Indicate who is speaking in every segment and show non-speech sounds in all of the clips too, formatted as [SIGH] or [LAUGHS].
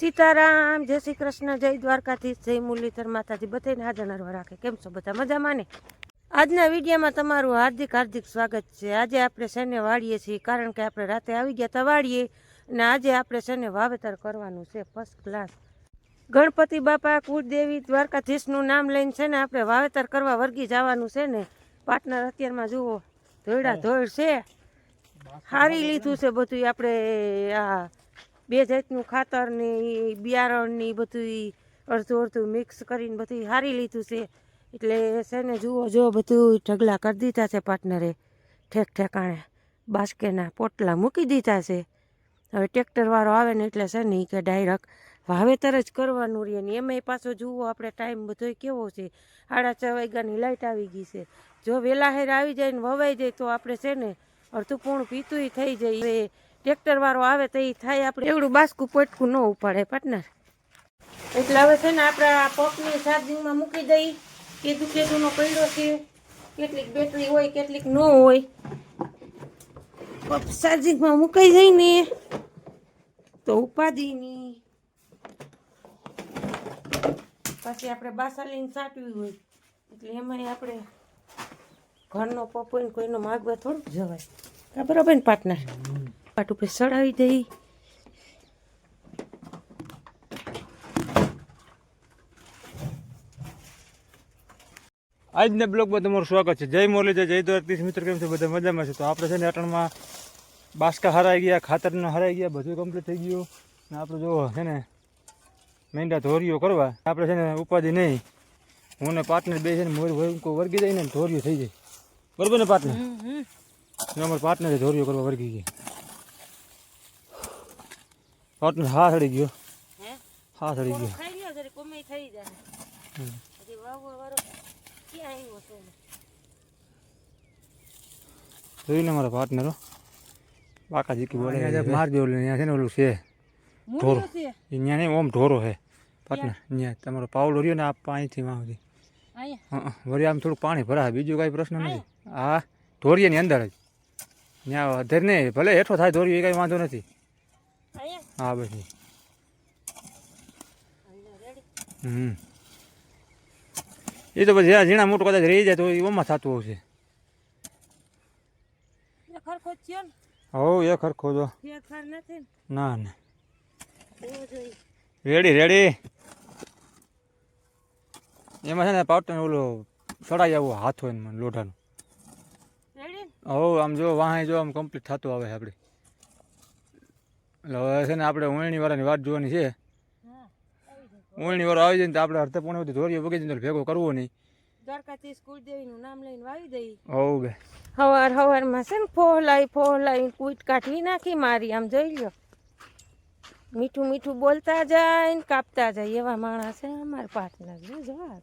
Speaker 1: સીતારામ જય શ્રી કૃષ્ણ જય દ્વારકાધીશ જય મુરલીધર માતાજી. બધાને હાજર રાખે. કેમ છો? બધા મજામાં ને? આજના વિડીયોમાં તમારું હાર્દિક હાર્દિક સ્વાગત છે. આજે આપણે શેને વાળીએ છીએ? કારણ કે આપણે રાતે આવી ગયા હતા વાળીએ અને આજે આપણે શેને વાવેતર કરવાનું છે? ફર્સ્ટ ક્લાસ ગણપતિ બાપા કુળદેવી દ્વારકાધીશનું નામ લઈને છે ને આપણે વાવેતર કરવા વર્ગી જવાનું છે ને? પાર્ટનર અત્યારમાં જુઓ ધોયડા ધોયડ છે. હારી લીધું છે બધું આપણે આ બે જાતનું ખાતર ને ઈ બિયારણ ને બધું અડધું અડધું મિક્સ કરીને બધું હારી લીધું છે. એટલે છે ને જુઓ, જો બધું ઢગલા કરી દીધા છે પાર્ટનરે ઠેક ઠેકાણે બાસ્કેના પોટલા મૂકી દીધા છે. હવે ટ્રેક્ટરવાળો આવે ને એટલે છે ને કે ડાયરેક્ટ વાવેતર જ કરવાનું રહે ને એમાંય પાછો જુઓ આપણે ટાઈમ બધોય કેવો છે. સાડા છ વાગ્યાની લાઇટ આવી ગઈ છે. જો વેલા હેર આવી જાય ને વવાઈ જાય તો આપણે છે ને અડધું પૂર્ણ પીતું થઈ જાય. હવે ટ્રેક્ટર વાળો આવે તો એ થાય આપણે એવડું બાસકું પોટકું ન ઉપાડે પાર્ટનર એટલે હવે છે ને આપણે આ પગની ચાર્જિંગમાં મૂકી દઈ. કીધું કેદુંનો પડ્યો છે. કેટલીક બેટરી હોય કેટલીક ન હોય. પગ ચાર્જિંગમાં મૂકાઈ જાય ને તો ઉપાધિની પછી આપણે બાસા લઈને સાટવી હોય. એટલે એમાંય આપણે ઘરનો પપ્પો ને કોઈનો માગવા થોડુંક જવાય. બરાબર ને પાર્ટનર પાટ ઉપર ચડાવી દઈ
Speaker 2: આજના બ્લોગમાં તમારું સ્વાગત છે. જય મોરલી જય જય દ્વારકીશ મિત્ર કેમ છે? બધા મજામાં છે. તો આપણે છે ને અટણમાં બાસકા હરાઈ ગયા ખાતરના હરાઈ ગયા બધું કમ્પ્લીટ થઈ ગયું. ને આપણે જો છે ને મેંડા ધોરીઓ કરવા. આપણે છે ને ઉપાધિ નહીં. હું ને પાર્ટનર બે છે ને મોર વર્ગી જાય ને ધોરીઓ થઈ જાય. બરોબર ને પાર્ટનર? અમારા પાર્ટનરે ધોરીઓ કરવા વર્ગી ગઈ પાર્ટનર હા? સડી ગયો.
Speaker 1: હે
Speaker 2: સડી ગયો
Speaker 1: જોઈ?
Speaker 2: જોઈને મારા પાર્ટનરો બાકા જીકી બોલે મારજો ઓલું ત્યાં છે ને ઓલું છે. ઢોરો. અહીંયા નહીં ઓમ ઢોરો છે. પાર્ટનર અહીંયા? તમારો પાવડો રહ્યો ને આ પાણીથી માં સુધી હા વળી આમ થોડું પાણી ભરાય બીજું કાંઈ પ્રશ્ન નથી. હા ધોરીયાની અંદર જ. ત્યાં અધેર નહીં ભલે હેઠો થાય ધોરી એ કાંઈ વાંધો નથી.
Speaker 1: અહીંયા
Speaker 2: હા
Speaker 1: પછી
Speaker 2: હમ. એ તો પછી ઝીણા મોટું કદાચ રહી જાય તો એ ઓમાં થતું હશે હો એ ખરખો
Speaker 1: નથી ને?
Speaker 2: ના રેડી રેડી. એમાં છે ને પાવટર ઓલું ચડાઈ આવું હાથ હોય મને લોઢાનું. હો આમ જો વાહે જો આમ કમ્પ્લીટ થતું આવે આપણે એટલે હવે છે ને આપણે ઉણણી વાળાની વાત જોવાની છે. ઉણણી વાળો આવી જાય ને તો આપણે અડધે પોણે બધી ધોરીઓ વગેરે જઈને ભેગો કરવો નહીં.
Speaker 1: દ્વારકાથી સ્કૂલ દેવીનું નામ લઈને વાવી દઈ.
Speaker 2: હોવ બે.
Speaker 1: હવાર હવારમાં છે ને ફોહલાઈ ફોહલાઈ કૂટ કાઢી નાખી મારી આમ જોઈ લ્યો. મીઠું મીઠું બોલતા જાય ને કાપતા જાય એવા માણસ છે અમારા પાર્ટનર જોવા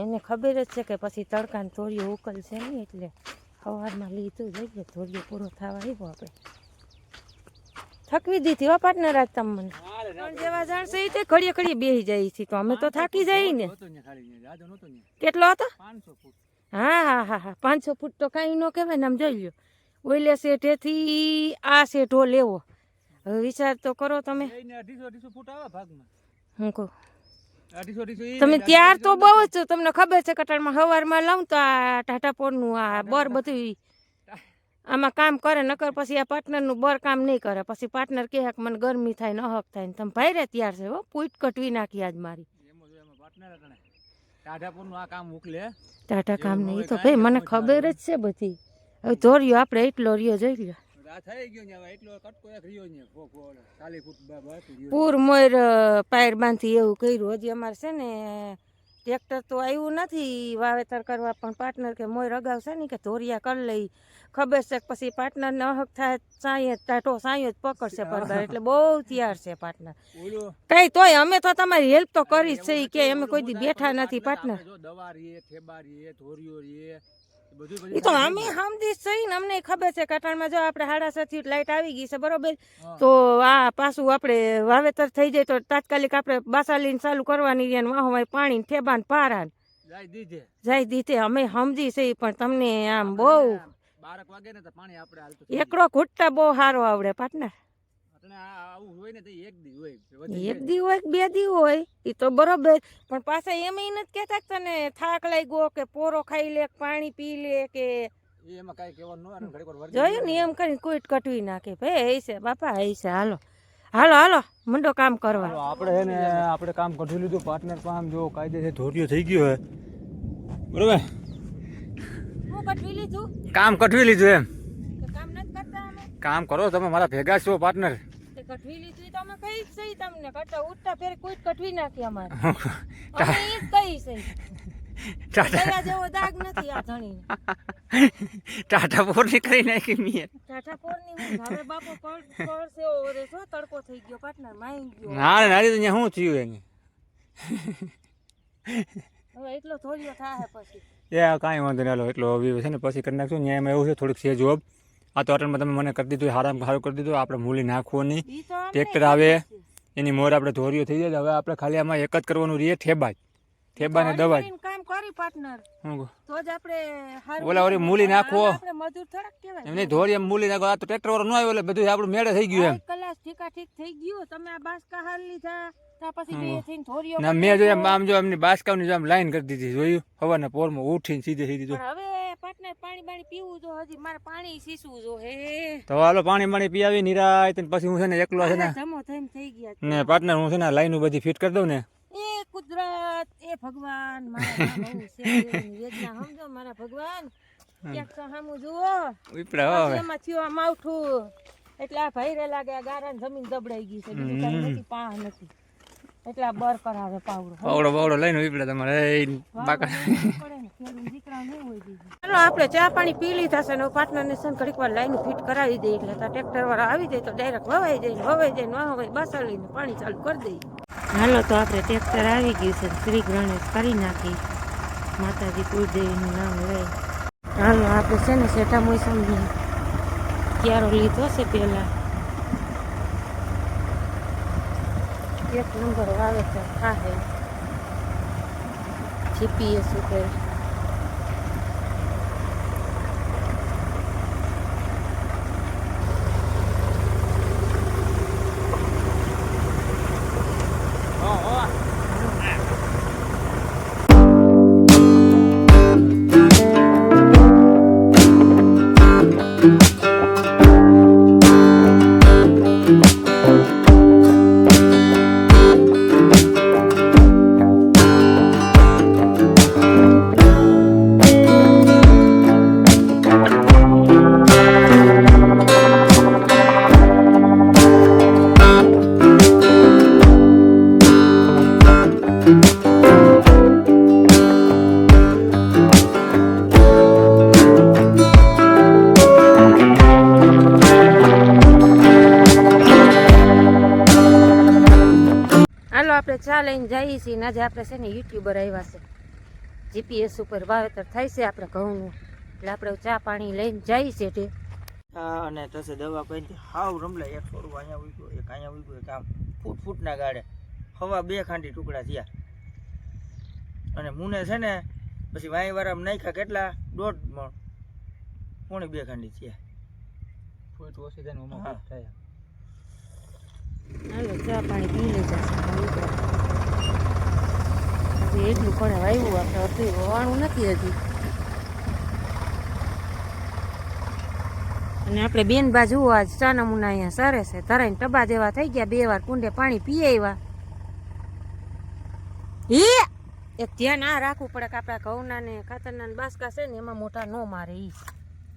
Speaker 1: એને ખબર જ છે કે પછી તડકાને થોડીઓ ઉકલશે નહીં એટલે સવારમાં લીધું જઈએ થોડીઓ પૂરો થવા આવ્યો આપણે. થકવી દીધી હો પાર્ટનર આજ તમે મને. જેવા જાણશે એ તે ઘડીએ ઘડીએ બેસી જાય છે તો. અમે તો થાકી જઈએ ને. કેટલો હતો? હા હા હા હા. પાંચસો ફૂટ તો કાંઈ ન કહેવાય ને આમ જોઈ લો ઓઈલે શેઠેથી આ શેઠો લેવો. હવે વિચાર તો કરો તમે. હું કહું? તમે ત્યાર તો બહુ જ તમને ખબર છે કટાળમાં સવારમાં લાવું તો આ ટાટા પોરનું આ બર બધું આમાં કામ કરે નકર પછી આ પાર્ટનરનું બર કામ નહીં કરે. પછી પાર્ટનર કહે કે મને ગરમી થાય ન હક થાય ને. તમે ભાઈ રે ત્યાર છે હો પૂટ કટવી નાખી આજ મારી. ટાટા કામ નહીં તો ભાઈ મને ખબર જ છે બધી. હવે ધોર્યો આપણે એટલો રહ્યો જોઈ લ્યો. પૂર મોર પાયર બાંધી એવું કર્યું. હજી અમારે છે ને ટ્રેક્ટર તો આવ્યું નથી વાવેતર કરવા પણ પાર્ટનર કે મોય રગાવશે ને કે ધોરિયા કરી લઈ ખબર છે કે પછી પાર્ટનર ને અહક થાય સાંય ટાટો સાંયો જ પકડશે પડદાર એટલે બહુ તૈયાર છે પાર્ટનર કઈ તોય અમે તો તમારી હેલ્પ તો કરી જ છે કે અમે કોઈ દી બેઠા નથી પાર્ટનર
Speaker 2: દવા રીએ ઠેબા રીએ ધોરિયો રીએ
Speaker 1: એ તો અમે સમજી સહી ને અમને ખબર છે કટાણમાં જો આપણે સાડા સાતથી લાઈટ આવી ગઈ છે બરોબર? તો આ પાછું આપણે વાવેતર થઈ જાય તો તાત્કાલિક આપણે બાસાલીને ચાલુ કરવાની રહે ને વાહમાં પાણી ને ઠેબા ને પારા ને
Speaker 2: જાય દીધે.
Speaker 1: અમે સમજી છે પણ તમને આમ બહુ એકડો ઘૂટતા બહુ સારો આવડે પાર્ટનર
Speaker 3: એક દી હોય વધી
Speaker 1: એક
Speaker 3: જાય.
Speaker 1: દી હોય કે બે દી હોય એ તો બરોબર. પણ પાછા એમ નથી કહેતા કે તને થાક લાગ્યો કે પોરો ખાઈ લે પાણી પી લે કે જોયું ને એમ કરીને કોઈટ કટવી નાખે. ભાઈ હઈ છે બાપા હઈ છે હાલો. હાલો હાલો મંડો કામ કરવા.
Speaker 2: આપણે હે ને આપણે કામ કરી લીધું. પાર્ટનર કામ જો કાયદેસર ધોરિયો થઈ ગયો હે બરોબર?
Speaker 1: હું કટવી લીધું?
Speaker 2: કામ કઠવી લીધું એમ.
Speaker 1: કામ નથી કરતા અમે?
Speaker 2: કામ કરો તમે મારા ભેગા છો પાર્ટનર
Speaker 1: તે લીધી તો અમે કઈ સહી તમને કટા ઉઠતા ફેર કોઈ કઠવી નાખી અમારે. [LAUGHS] અમે એ જ કઈ સહી.
Speaker 2: ટાટા
Speaker 1: જેવો દાગ નથી આ ધણી [LAUGHS]
Speaker 2: ટાટા પોરની કરી નાખી મેં
Speaker 1: ટાટા પોરની હવે બાપો પડ પડશે ઓરે શું તડકો થઈ ગયો પાર્ટનર માઈ ગયો.
Speaker 2: ના ના તો અહીંયા શું થયું એને?
Speaker 1: હવે એટલો થોડીઓ થાય પછી.
Speaker 2: એ કાંઈ વાંધો નહીં એટલો હવે છે ને પછી કરી નાખશું. ત્યાં એમાં એવું છે થોડીક છે જોબ આ તો અટલમાં તમે મને કરી દીધું હારામાં સારું કરી દીધું આપણે મૂલી નાખવું નહીં. ટ્રેક્ટર આવે એની મોર આપણે ધોરીઓ થઈ જાય હવે આપણે ખાલી આમાં એક જ કરવાનું રહીએ ઠેબા જ ઠેબા ને દવા જ
Speaker 1: કરીને કામ કરી પાર્ટનર તો જ આપણે
Speaker 2: ઓલા ઓલી મૂલી નાખવો.
Speaker 1: આપણે મજૂર થોડાક કહેવાય.
Speaker 2: એમ ધોરી એમ મૂલી નાખો. આ તો ટ્રેક્ટર વાળો ન આવ્યો એટલે બધું આપણું મેળે થઈ ગયું એમ.
Speaker 1: એક ઠીકા ઠીક થઈ ગયું તમે આ બાસકા હાલ લીધા.
Speaker 2: મેં આમ જો એમની બાસકાવની જો આમ લાઈન કરી દીધી જોયું? સવારના પોરમાં ઉઠીને સીધે સીધી જો.
Speaker 1: હવે પાર્ટનર પાણી બાણી પીવું જો હજી મારે પાણી સીસવું જો હે
Speaker 2: તો હાલો પાણી પાણી પી નિરાય ને પછી હું છે ને એકલો છે ને
Speaker 1: ધમો થઈને થઈ ગયા
Speaker 2: ને પાર્ટનર હું છે ને લાઈન બધી ફિટ કરી દઉં ને.
Speaker 1: એ કુદરત એ ભગવાન મારા વેદના સમજો મારા ભગવાન. ક્યાંક તો સામું જુઓ. એમાં થયો આ માવઠું એટલે આ ભાઈરે લાગે આ ગારાની જમીન દબડાઈ ગઈ છે બીજું કાંઈ નથી પા નથી. એટલે બર કરાવે પાવડો.
Speaker 2: પાવડો પાવડો લઈને ઉપડા તમારે. બાકા
Speaker 1: ચાલો આપણે ચા પાણી પી લીધા છે ને પાર્ટનર છે ને ઘડીક વાર લાઈન ફિટ કરાવી દઈએ એટલે ટ્રેક્ટર વાળા આવી જાય તો ડાયરેક્ટ વવાઈ જાય વવાઈ જાય ને વવાઈ લઈને પાણી ચાલુ કરી દઈએ હાલો તો આપણે ટ્રેક્ટર આવી ગયું છે શ્રી ગણેશ કરી નાખી. માતાજી કુળદેવીનું નામ લઈ હાલો આપણે છે ને શેઠા મોસમ ક્યારો લીધો છે પહેલા. એક નંબર વાવેતર થાય જીપીએસ ઉપર. આપણે ચા લઈને જઈએ છીએ ને આજે આપણે છે ને યુટ્યુબર આવ્યા છે. જીપીએસ ઉપર વાવેતર થાય છે આપણે ઘઉંનું. એટલે આપણે ચા પાણી લઈને જઈએ છીએ તે
Speaker 4: હા અને થશે દવા કઈ હાવ રમલા એક થોડું અહીંયા ઉગ્યું એક અહીંયા ઉગ્યું એક આમ ફૂટ ફૂટના ગાડે હવા બે ખાંડી ટુકડા થયા. અને મુને છે ને પછી વાય વાળા નાખ્યા કેટલા? દોઢ મણ. પોણી બે ખાંડી થયા.
Speaker 2: ફૂટ ઓછી થાય ને ઓમાં
Speaker 4: હા.
Speaker 2: ફિટ થાય.
Speaker 1: હાલો ચા પાણી પી લેજા. હજી એટલું પણ વાવ્યું આપણે હતું વવાણું નથી હજી. અને આપણે બેન બાજુ આજ ચા નમૂના અહીંયા સરે છે. તરાઈને ટબા જેવા થઈ ગયા, બે વાર કુંડે પાણી પી આવ્યા. એક ધ્યાન આ રાખવું પડે કે આપણા ઘઉંના ને ખાતરના બાસકા છે ને એમાં મોટા ન મારે એ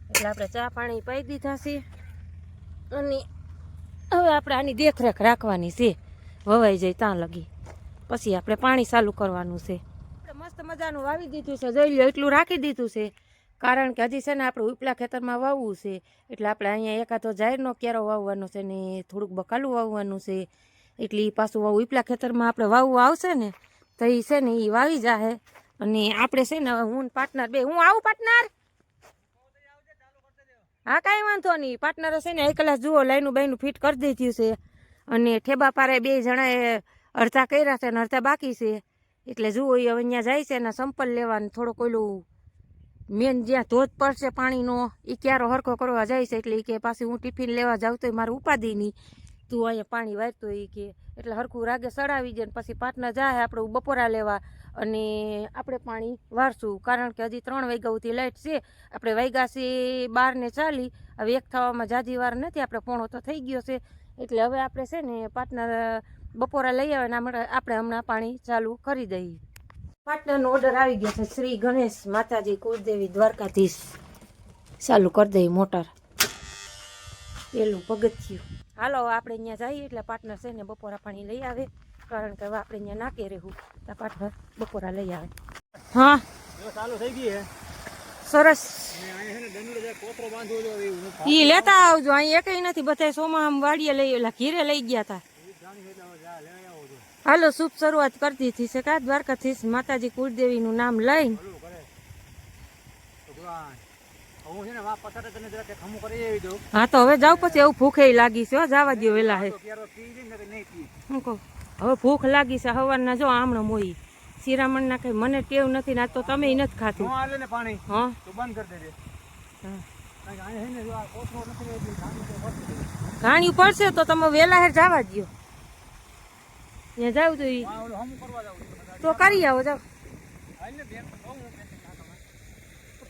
Speaker 1: એટલે આપણે ચા પાણી પાઈ દીધા છે. અને હવે આપણે આની દેખરેખ રાખવાની છે. વવાઈ જાય ત્યાં લગી. પછી આપણે પાણી ચાલુ કરવાનું છે. મસ્ત મજાનું વાવી દીધું છે, જોઈ લો એટલું રાખી દીધું છે. કારણ કે હજી છે ને આપણે ઉપલા ખેતરમાં વાવવું છે, એટલે આપણે અહીંયા એકાદો જાહેરનો ક્યારો વાવવાનો છે ને થોડુંક બકાલું વાવવાનું છે. એટલે એ પાછું વાવું, ઉપલા ખેતરમાં આપણે વાવવું આવશે ને, તો એ છે ને એ વાવી જાહે. અને આપણે છે ને હું પાર્ટનર બે, હું આવું પાર્ટનર? હા, કાંઈ વાંધો નહીં. પાર્ટનર છે ને એક કલાક જુઓ, લાઈનું બાઈનું ફિટ કરી દીધું છે. અને ઠેબા પારે બે જણાએ અડધા કર્યા છે અને અડધા બાકી છે. એટલે જુઓ એ હવે અહીંયા જાય છે ને સંપલ લેવાનું, થોડોક ઓલું મેન જ્યાં ધોધ પડશે પાણીનો એ ક્યારો હરખો કરવા જાય છે એટલે એ કે પાછી હું ટિફિન લેવા જાઉં તો મારે ઉપાધિ નહીં તું અહીંયા પાણી વારતો એ કે, એટલે હરખું રાગે સડાવી જાય ને પછી પાટના જાય આપણે બપોરા લેવા અને આપણે પાણી વારશું. કારણ કે હજી ત્રણ વાગ્યા લાઇટ છે આપણે વાગ્યા છે બાર ને ચાલી, હવે એક થવામાં જાજી વાર નથી આપણે પોણો તો થઈ ગયો છે. એટલે હવે આપણે છે ને પાર્ટનર બપોરા લઈ આવે ને આપણે હમણાં પાણી ચાલુ કરી દઈએ. પાર્ટનરનો ઓર્ડર આવી ગયો છે શ્રી ગણેશ માતાજી કુળદેવી દ્વારકાધીશ. ચાલુ કરી દઈએ મોટર. પેલું પગથિયું. હાલો, આપણે અહીંયા જઈએ એટલે પાર્ટનર છે ને બપોરા પાણી લઈ આવે. કારણ કે હવે આપણે અહીંયા નાખી રહેવું. તો પાર્ટનર બપોરા લઈ આવે. હા.
Speaker 2: ચાલુ થઈ ગઈ
Speaker 1: સરસ. ઈ લેતા આવજો. અહીં એકય નથી. બધા સોમાં આમ વાડીએ લઈ ઓલા ઘીરે લઈ ગયા હતા
Speaker 2: લઈ
Speaker 1: હાલો શુભ શરૂઆત કરતી હતી છે કા? દ્વારકાધીશ માતાજી કુળદેવીનું નામ
Speaker 2: ભગવાન હું ને
Speaker 1: તો હવે જાવ પછી એવું ભૂખે લાગી છે હો જવા દો વેલા હે. હવે ભૂખ લાગી છે હવારના જો આમણો મોઈ શિરામણના કઈ મને ટેવ નથી ના તો તમે નથી ખાતું
Speaker 2: પાણી.
Speaker 1: હા?
Speaker 2: તો બંધ કરી દેજે. ને
Speaker 1: પડશે. તો તમે વેલા હેર જવા દો ત્યાં જાવ તો ઈ. તો કરી આવો જાવ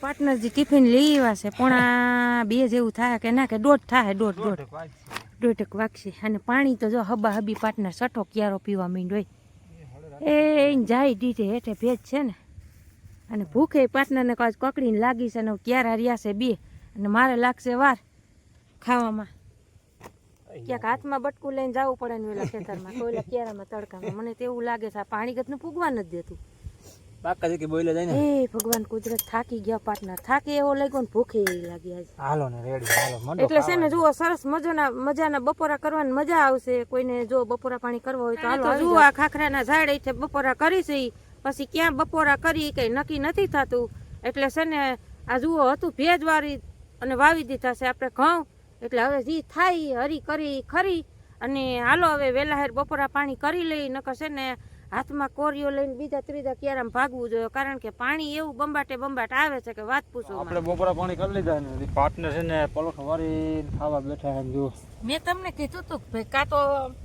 Speaker 2: પાર્ટનર.
Speaker 1: પાર્ટનરજી ટિફિન લઈ આવ્યા છે. પોણા બે જેવું થાય કે ના કે દોઢ થાય દોઢ દોઢ.
Speaker 2: દોઢ
Speaker 1: દોઢક વાગશે. અને પાણી તો જો હબા હબી પાર્ટનર સઠો ક્યારો પીવા માંડ્યો હોય. એ જાય દીધે હેઠે ભેજ છે ને. અને ભૂખે પાર્ટનરને કાચ કકડીને લાગી છે ને ક્યારા રહ્યા છે બે. અને મારે લાગશે વાર ખાવામાં. ક્યાંક હાથમાં બટકું લઈને જવું પડે ને ઓલા ખેતરમાં ઓલા ક્યારામાં તડકામાં. મને તો એવું લાગે છે આ પાણી ગતનું પૂગવા નથી દેતું.
Speaker 2: બાકા જે કે જાય ને
Speaker 1: એ ભગવાન કુદરત થાકી ગયા પાર્ટનર થાકી એવો લાગ્યો ને ભૂખે એવી લાગી આજે.
Speaker 2: હાલો ને રેડી હાલો મંડો
Speaker 1: એટલે છે ને જુઓ સરસ મજાના મજાના બપોરા કરવાની મજા આવશે. કોઈને જો બપોરા પાણી કરવો હોય તો હાલો જુઓ આ ખાખરાના ઝાડ એ બપોરા કરી છે પછી ક્યાં બપોરા કરી કઈ નક્કી નથી થતું. એટલે છે ને આ જુઓ હતું ભેજવાળી અને વાવી દીધા છે. આપણે ઘઉં એટલે હવે જી થાય હરી કરી ખરી. અને હાલો હવે વેલા હેર બપોરા પાણી કરી લઈ નકર છે ને હાથમાં કોરીઓ લઈને બીજા ત્રીજા ક્યારામાં ભાગવું જોઈએ. કારણ કે પાણી એવું બંબાટે બંબાટ આવે છે કે વાત પૂછો
Speaker 2: આપણે બપોરા પાણી કરી લીધા ને પાર્ટનર છે ને પલોઠ વારી ખાવા બેઠા છે જો
Speaker 1: મેં તમને કીધું તું કે ભાઈ કાં તો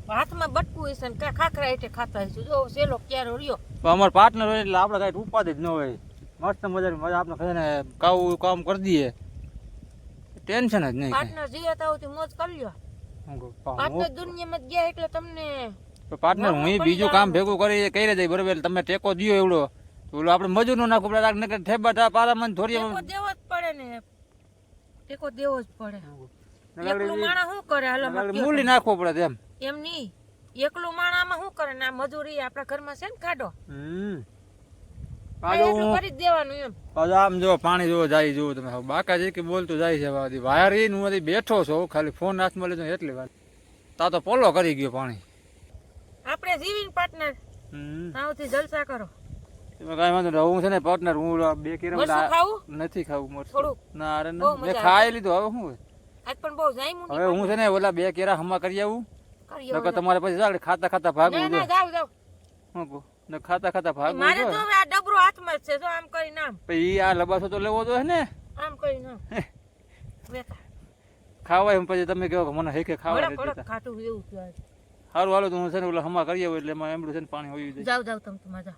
Speaker 1: હાથમાં બટકું હશે ને કાં ખાખરા હેઠે ખાતા હશે જો સેલો ક્યારો રહ્યો.
Speaker 2: તો અમાર પાર્ટનર હોય એટલે આપણે કાંઈ ઉપાધિ જ ન હોય. મસ્ત મજા મજા આપણે ખરે ને કાવું કામ કરી દઈએ. ટેન્શન જ નહીં પાર્ટનર
Speaker 1: પાર્ટનર જીવત આવતી મોજ કરી લ્યો. પાર્ટનર દુનિયામાં ગયા એટલે તમને
Speaker 2: પાર્ટનર હું બીજું કામ ભેગું કરી કરી જાય બરોબર તમે ટેકો દિયો એવડો. ઓલો આપણે મજૂર નો નાખવું પડે નકર ઠેબા ઠા પારા
Speaker 1: મન
Speaker 2: થોડી
Speaker 1: દેવો જ પડે ને. ટેકો દેવો જ પડે. એકલું માણા શું કરે? હાલો
Speaker 2: મૂલી નાખવો પડે
Speaker 1: એમ એમ નહીં. એકલું માણામાં શું કરે? ને આ મજૂરી આપણા ઘરમાં છે ને કાઢો
Speaker 2: હમ. પાછો હું.
Speaker 1: કરી દેવાનું એમ.
Speaker 2: પાછો આમ જો પાણી જો જાય જો તમે. બાકા જે કે બોલતું જાય છે વાદી વાયર ઈ હું બેઠો છો ખાલી ફોન હાથમાં લેજો એટલી વાત તા તો પોલો કરી ગયો પાણી.
Speaker 1: આપણે જીવિંગ પાર્ટનર
Speaker 2: હમ.
Speaker 1: જલસા કરો.
Speaker 2: કાંઈ વાંધો હું છે ને પાર્ટનર હું બે
Speaker 1: મરચું
Speaker 2: નથી ખાવું મરચું.
Speaker 1: થોડુંક
Speaker 2: ના અરે મેં ખાઈ લીધું. હવે શું?
Speaker 1: આજ પણ બહુ જામ્યું
Speaker 2: હવે હું છે ને ઓલા બે કેરા હમા કરી આવું.
Speaker 1: કરી
Speaker 2: તમારે પછી ચાલે ખાતા ખાતા ભાગવું
Speaker 1: જાવ જાવ.
Speaker 2: હું ને ખાતા ખાતા ભાગ
Speaker 1: મારે તો હવે આ ડબરો હાથમાં જ છે જો આમ કરી નામ
Speaker 2: પછી આ લબાસો તો લેવો જોઈએ ને.
Speaker 1: આમ કરી નામ
Speaker 2: ખાવાય એમ પછી તમે કહો કે મને હેકે ખાવા નથી
Speaker 1: ખાટું એવું
Speaker 2: સારું હાલો તો હું છે ને ઓલા હમા કરી આવું એટલે એમાં એમડું છે ને પાણી હોય
Speaker 1: જાવ જાવ તમે તમારે